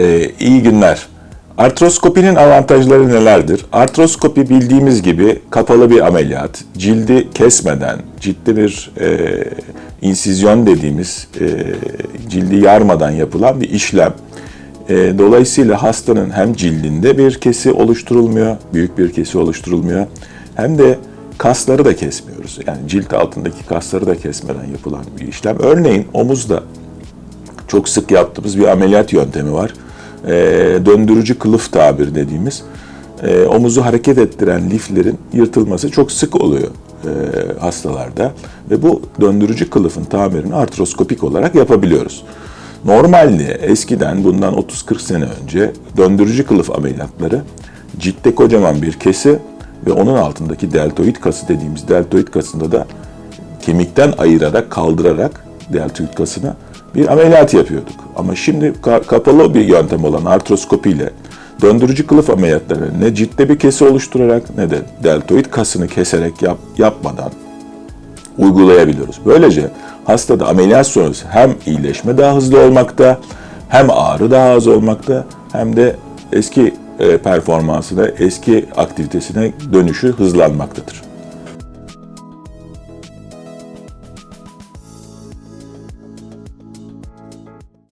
Ee, iyi günler. Artroskopinin avantajları nelerdir? Artroskopi bildiğimiz gibi kapalı bir ameliyat, cildi kesmeden, ciddi bir e, insizyon dediğimiz e, cildi yarmadan yapılan bir işlem. E, dolayısıyla hastanın hem cildinde bir kesi oluşturulmuyor, büyük bir kesi oluşturulmuyor, hem de kasları da kesmiyoruz. Yani cilt altındaki kasları da kesmeden yapılan bir işlem. Örneğin omuzda çok sık yaptığımız bir ameliyat yöntemi var. Ee, döndürücü kılıf tabir dediğimiz. Ee, omuzu hareket ettiren liflerin yırtılması çok sık oluyor e, hastalarda. Ve bu döndürücü kılıfın tamirini artroskopik olarak yapabiliyoruz. Normalde eskiden bundan 30-40 sene önce döndürücü kılıf ameliyatları ciltte kocaman bir kesi ve onun altındaki deltoid kası dediğimiz deltoid kasında da kemikten ayırarak, kaldırarak deltoid kasına bir ameliyat yapıyorduk. Ama şimdi ka- kapalı bir yöntem olan artroskopi ile döndürücü kılıf ameliyatları ne ciltte bir kesi oluşturarak ne de deltoid kasını keserek yap- yapmadan uygulayabiliyoruz. Böylece hastada ameliyat sonrası hem iyileşme daha hızlı olmakta, hem ağrı daha az olmakta, hem de eski e, performansına, eski aktivitesine dönüşü hızlanmaktadır.